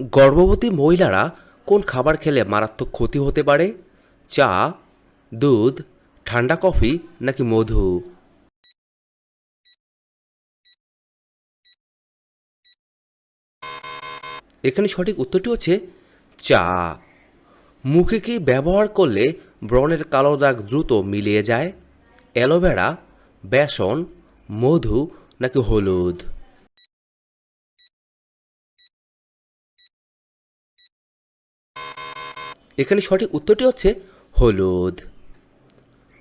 গর্ভবতী মহিলারা কোন খাবার খেলে মারাত্মক ক্ষতি হতে পারে? চা, দুধ, ঠান্ডা কফি নাকি মধু? এখানে সঠিক উত্তরটি হচ্ছে চা। মুখে কি ব্যবহার করলে ব্রণের কালো দাগ দ্রুত মিলিয়ে যায়? অ্যালোভেরা, বেসন, মধু নাকি হলুদ? এখানে সঠিক উত্তরটি হচ্ছে হলুদ।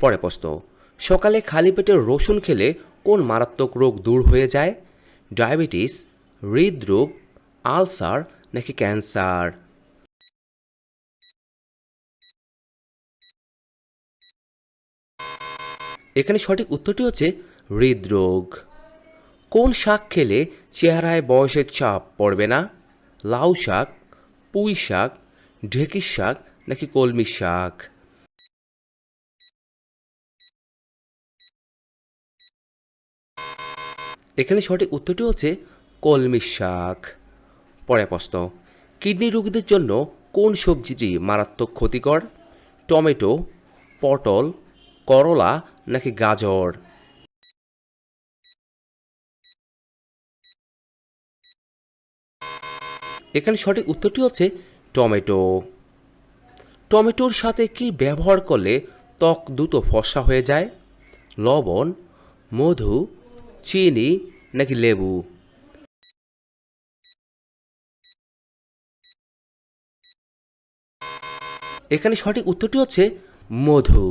পরে প্রশ্ন, সকালে খালি পেটে রসুন খেলে কোন মারাত্মক রোগ দূর হয়ে যায়? ডায়াবেটিস, হৃদরোগ, আলসার নাকি ক্যান্সার? এখানে সঠিক উত্তরটি হচ্ছে হৃদরোগ। কোন শাক খেলে চেহারায় বয়সের চাপ পড়বে না? লাউ শাক, পুঁই শাক ঢেঁকির শাক নাকি কলমি শাক? এখানে সঠিক উত্তরটি হচ্ছে কলমি শাক। পরে প্রশ্ন, কিডনি রোগীদের জন্য কোন সবজিটি মারাত্মক ক্ষতিকর? টমেটো, পটল, করলা নাকি গাজর? এখানে সঠিক উত্তরটি হচ্ছে টমেটো। টমেটোর সাথে কি ব্যবহার করলে ত্বক দ্রুত ফর্সা হয়ে যায়? লবণ, মধু, চিনি নাকি লেবু? এখানে সঠিক উত্তরটি হচ্ছে মধু।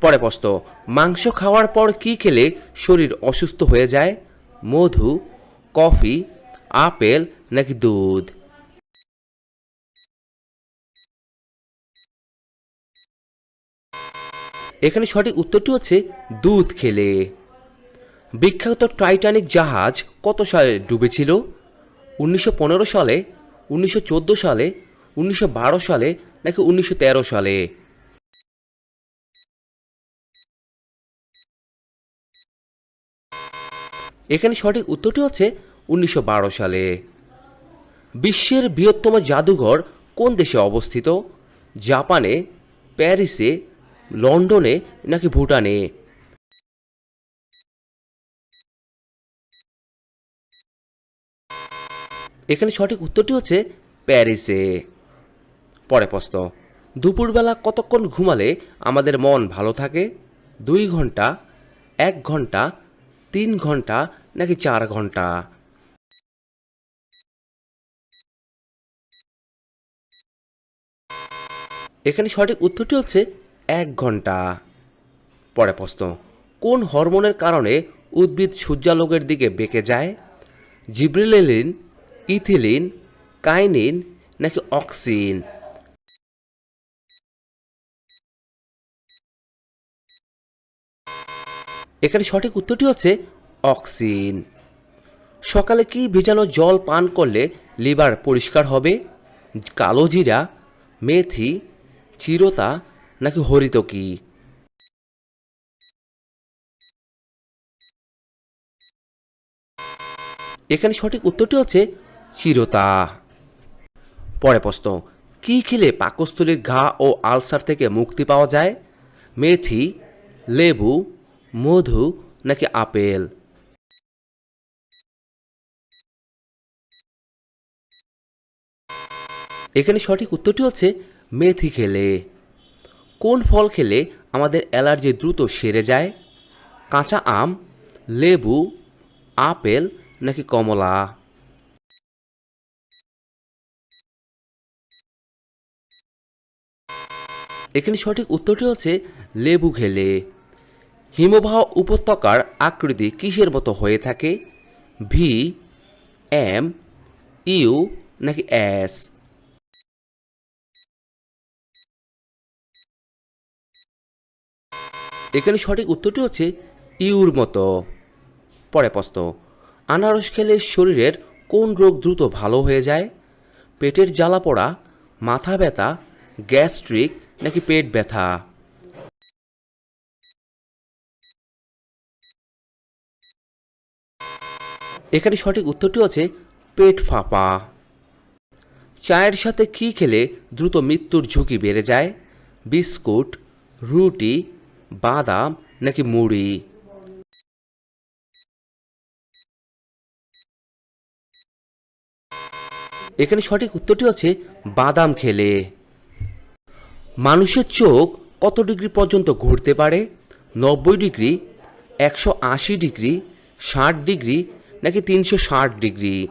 পরে প্রশ্ন, মাংস খাওয়ার পর কি খেলে শরীর অসুস্থ হয়ে যায়? মধু, কফি, আপেল নাকি দুধ? এখানে সঠিক উত্তরটি হচ্ছে দুধ খেলে। বিখ্যাত টাইটানিক জাহাজ কত সালে ডুবেছিল? উনিশশো পনেরো সালে, উনিশশো চোদ্দ সালে, উনিশশো বারো সালে নাকি উনিশশো তেরো সালে? এখানে সঠিক উত্তরটি হচ্ছে উনিশশো বারো সালে। বিশ্বের বৃহত্তম জাদুঘর কোন দেশে অবস্থিত? জাপানে, প্যারিসে লন্ডনে নাকি ভুটানে? এখানে সঠিক উত্তরটি হচ্ছে প্যারিসে। পরে প্রশ্ন, দুপুরবেলা কতক্ষণ ঘুমালে আমাদের মন ভালো থাকে? দুই ঘণ্টা, এক ঘণ্টা, তিন ঘণ্টা নাকি চার ঘণ্টা? এখানে সঠিক উত্তরটি হচ্ছে এক ঘণ্টা। পরে প্রশ্ন, কোন হরমোনের কারণে উদ্ভিদ সূর্যালোকের দিকে বেঁকে যায়? জিব্রিলিন, ইথিলিন, কাইনিন নাকি অক্সিন? এখানে সঠিক উত্তরটি হচ্ছে অক্সিন। সকালে কি ভেজানো জল পান করলে লিভার পরিষ্কার হবে? কালো জিরা, মেথি, চিরতা নাকি হরিতকি এখানে সঠিক উত্তরটি হচ্ছে চিরতা। পরে প্রশ্ন, কি খেলে পাকস্থলীর ঘা ও আলসার থেকে মুক্তি পাওয়া যায়? মেথি, লেবু, মধু নাকি আপেল? এখানে সঠিক উত্তরটি হচ্ছে মেথি খেলে। কোন ফল খেলে আমাদের অ্যালার্জি দ্রুত সেরে যায়? কাঁচা আম, লেবু, আপেল নাকি কমলা? এখানে সঠিক উত্তরটি হচ্ছে লেবু খেলে। হিমবাহ উপত্যকার আকৃতি কিসের মতো হয়ে থাকে? ভি, এম, ইউ নাকি এস? এখানে সঠিক উত্তরটি হচ্ছে ইউর মতো। পরে প্রশ্ন, আনারস খেলে শরীরের কোন রোগ দ্রুত ভালো হয়ে যায়? পেটের জ্বালা পড়া, মাথা ব্যথা, গ্যাস্ট্রিক নাকি পেট ব্যথা? এখানে সঠিক উত্তরটি হচ্ছে পেট ফাঁপা। চায়ের সাথে কী খেলে দ্রুত মৃত্যুর ঝুঁকি বেড়ে যায়? বিস্কুট, রুটি বাদাম নাকি মুড়ি? এখানে সঠিক উত্তরটি হচ্ছে বাদাম খেলে। মানুষের চোখ কত ডিগ্রি পর্যন্ত ঘুরতে পারে? নব্বই ডিগ্রি, একশো আশি ডিগ্রি, ষাট ডিগ্রি, নাকি তিনশো ষাট ডিগ্রি?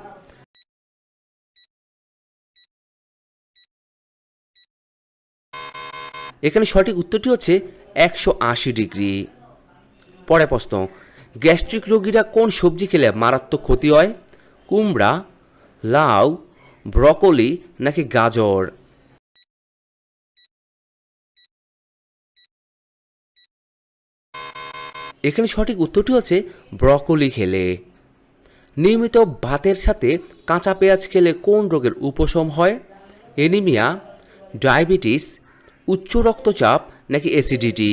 এখানে সঠিক উত্তরটি হচ্ছে একশো আশি ডিগ্রি। পরে প্রশ্ন, গ্যাস্ট্রিক রোগীরা কোন সবজি খেলে মারাত্মক ক্ষতি হয়? কুমড়া, লাউ, ব্রকলি নাকি গাজর? এখানে সঠিক উত্তরটি হচ্ছে ব্রকলি খেলে। নিয়মিত ভাতের সাথে কাঁচা পেঁয়াজ খেলে কোন রোগের উপশম হয়? এনিমিয়া, ডায়াবেটিস উচ্চ রক্তচাপ নাকি অ্যাসিডিটি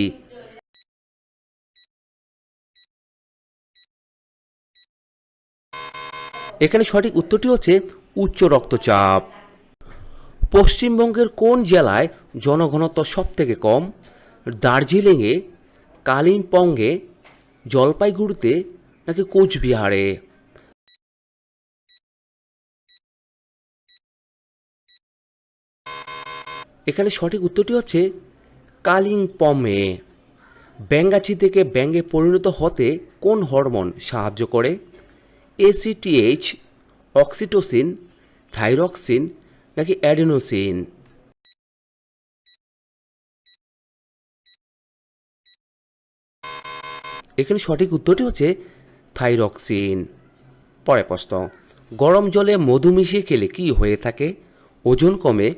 এখানে সঠিক উত্তরটি হচ্ছে উচ্চ রক্তচাপ। পশ্চিমবঙ্গের কোন জেলায় জনঘনত্ব সব থেকে কম? দার্জিলিংয়ে, কালিম্পংয়ে, জলপাইগুড়িতে নাকি কোচবিহারে? এখানে সঠিক উত্তরটি হচ্ছে কালিম্পমে ব্যাঙ্গাচি থেকে ব্যাঙ্গে পরিণত হতে কোন হরমোন সাহায্য করে? এসিটিএইচ অক্সিটোসিন থাইরক্সিন নাকি অ্যাডেনোসিন এখানে সঠিক উত্তরটি হচ্ছে থাইরক্সিন পরে প্রশ্ন, গরম জলে মধু মিশিয়ে খেলে কি হয়ে থাকে? ওজন কমে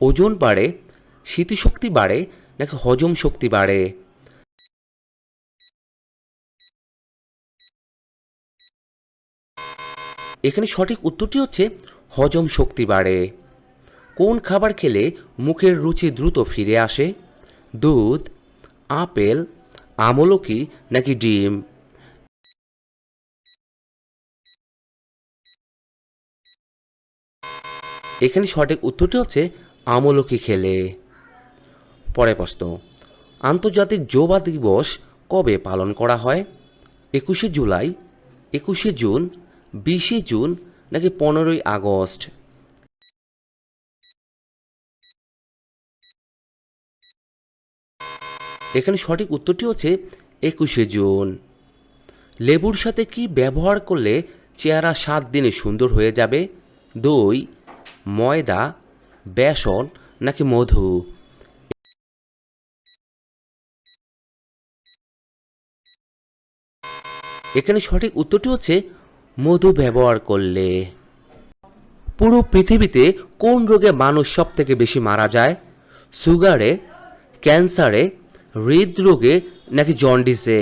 ওজন বাড়ে, স্মৃতিশক্তি বাড়ে, নাকি হজম শক্তি বাড়ে? এখানে সঠিক উত্তরটি হচ্ছে, হজম শক্তি বাড়ে। কোন খাবার খেলে মুখের রুচি দ্রুত ফিরে আসে? দুধ, আপেল আমলকি নাকি ডিম? এখানে সঠিক উত্তরটি হচ্ছে আমলকি খেলে। পরে প্রশ্ন, আন্তর্জাতিক যুবা দিবস কবে পালন করা হয়? একুশে জুলাই, একুশে জুন, বিশে জুন নাকি পনেরোই আগস্ট? এখানে সঠিক উত্তরটি হচ্ছে একুশে জুন। লেবুর সাথে কি ব্যবহার করলে চেহারা সাত দিনে সুন্দর হয়ে যাবে? দই, ময়দা বেসন নাকি মধু? এখানে সঠিক উত্তরটি হচ্ছে মধু ব্যবহার করলে। পুরো পৃথিবীতে কোন রোগে মানুষ সব থেকে বেশি মারা যায়? সুগারে, ক্যান্সারে, হৃদরোগে নাকি জন্ডিসে?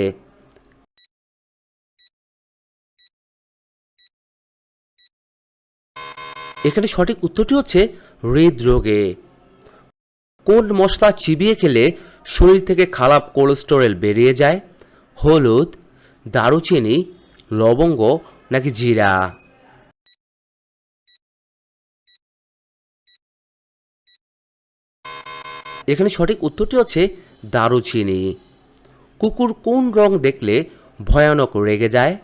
এখানে সঠিক উত্তরটি হচ্ছে হৃদরোগে। কোন মশলা চিবিয়ে খেলে শরীর থেকে খারাপ কোলেস্টেরল বেরিয়ে যায়? হলুদ, দারুচিনি, লবঙ্গ নাকি জিরা? এখানে সঠিক উত্তরটি হচ্ছে দারুচিনি। কুকুর কোন রং দেখলে ভয়ানক রেগে যায়?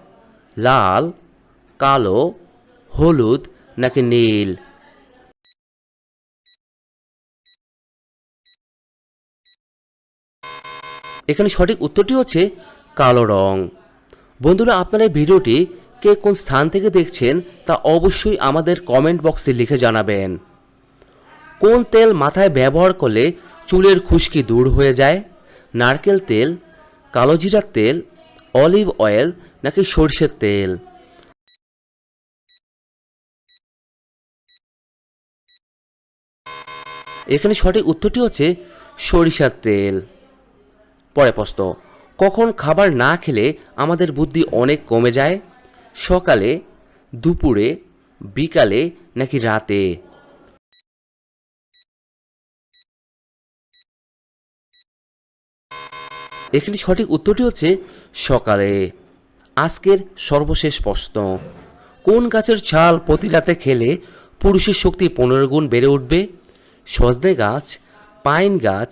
লাল, কালো, হলুদ নাকি নীল? এখানে সঠিক উত্তরটি হচ্ছে কালো রং। বন্ধুরা, আপনারা এই ভিডিওটি কে কোন স্থান থেকে দেখছেন তা অবশ্যই আমাদের কমেন্ট বক্সে লিখে জানাবেন। কোন তেল মাথায় ব্যবহার করলে চুলের খুশকি দূর হয়ে যায়? নারকেল তেল কালোজিরার তেল, অলিভ অয়েল নাকি সর্ষের তেল? এখানে সঠিক উত্তরটি হচ্ছে সরিষার তেল। পরে প্রশ্ন, কখন খাবার না খেলে আমাদের বুদ্ধি অনেক কমে যায়? সকালে, দুপুরে, বিকালে নাকি রাতে? এখানে সঠিক উত্তরটি হচ্ছে সকালে। আজকের সর্বশেষ প্রশ্ন, কোন গাছের ছাল প্রতি রাতে খেলে পুরুষের শক্তি পনেরো গুণ বেড়ে উঠবে? সজনে গাছ, পাইন গাছ